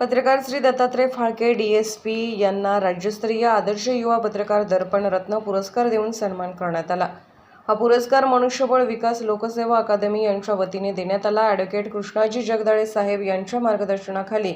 पत्रकार Shri Dattatray Phalke D S P यांना राज्यस्तरीय आदर्श युवा पत्रकार दर्पण रत्न पुरस्कार देऊन सन्मान करण्यात आला. हा पुरस्कार मनुष्यबळ विकास लोकसेवा अकादमी यांच्या वतीने देण्यात आला. ॲडव्होकेट कृष्णाजी जगदाळे साहेब यांच्या मार्गदर्शनाखाली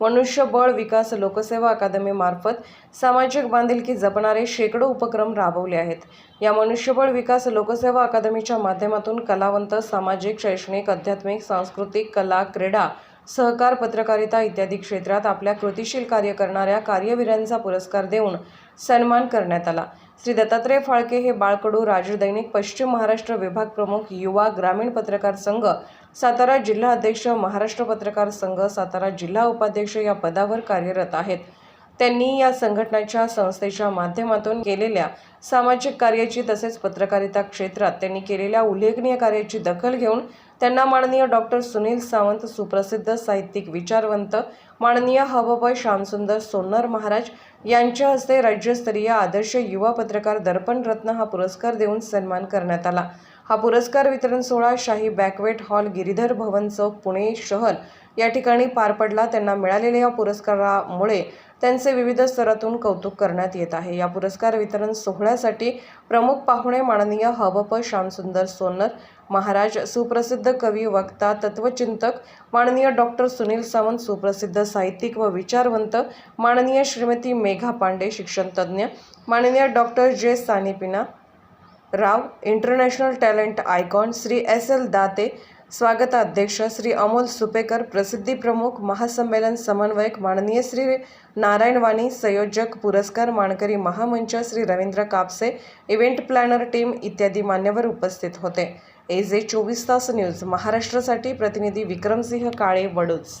मनुष्यबळ विकास लोकसेवा अकादमीमार्फत सामाजिक बांधिलकी जपणारे शेकडो उपक्रम राबवले आहेत. या मनुष्यबळ विकास लोकसेवा अकादमीच्या माध्यमातून कलावंत सामाजिक शैक्षणिक आध्यात्मिक सांस्कृतिक कला क्रीडा सहकार पत्रकारिता इत्यादी क्षेत्रात आपल्या कृतिशील कार्य करणाऱ्या कार्यवीरांचा पुरस्कार देऊन सन्मान करण्यात आला. श्री दत्तात्रय फाळके हे बाळकडू राजदैनिक पश्चिम महाराष्ट्र विभाग प्रमुख युवा ग्रामीण पत्रकार संघ सातारा जिल्हा अध्यक्ष महाराष्ट्र पत्रकार संघ सातारा जिल्हा उपाध्यक्ष या पदावर कार्यरत आहेत. त्यांनी या संघटनाच्या संस्थेच्या माध्यमातून केलेल्या सामाजिक कार्याची तसेच पत्रकारिता क्षेत्रात त्यांनी केलेल्या उल्लेखनीय कार्याची दखल घेऊन त्यांना माननीय डॉक्टर सुनील सावंत सुप्रसिद्ध साहित्यिक विचारवंत माननीय हबप श्यामसुंदर सोन्नर महाराज यांच्या हस्ते राज्यस्तरीय आदर्श युवा पत्रकार दर्पण रत्न हा पुरस्कार देऊन सन्मान करण्यात आला. हा पुरस्कार वितरण सोहळा शाही बॅकवेट हॉल गिरीधर भवन चौक पुणे शहर या ठिकाणी पार पडला. त्यांना मिळालेल्या या पुरस्कारामुळे त्यांचे विविध स्तरातून कौतुक करण्यात येत आहे. या पुरस्कार वितरण सोहळ्यासाठी प्रमुख पाहुणे माननीय हबप श्यामसुंदर सोनर महाराज सुप्रसिद्ध कवी वक्ता तत्वचिंतक माननीय डॉक्टर सुनील सावंत सुप्रसिद्ध साहित्यिक व विचारवंत माननीय श्रीमती मेघा पांडे शिक्षणतज्ज्ञ माननीय doctor J Sanipina Rao international talent icon Shri S L Date स्वागताध्यक्ष श्री अमोल सुपेकर प्रसिद्धी प्रमुख महासंमेलन समन्वयक माननीय श्री नारायण वाणी संयोजक पुरस्कार मानकरी महामंच Shri Ravindra Kapse event planner team इत्यादी मान्यवर उपस्थित होते. ए जे चोवीस तास न्यूज महाराष्ट्रासाठी प्रतिनिधी विक्रमसिंह काळे वडूज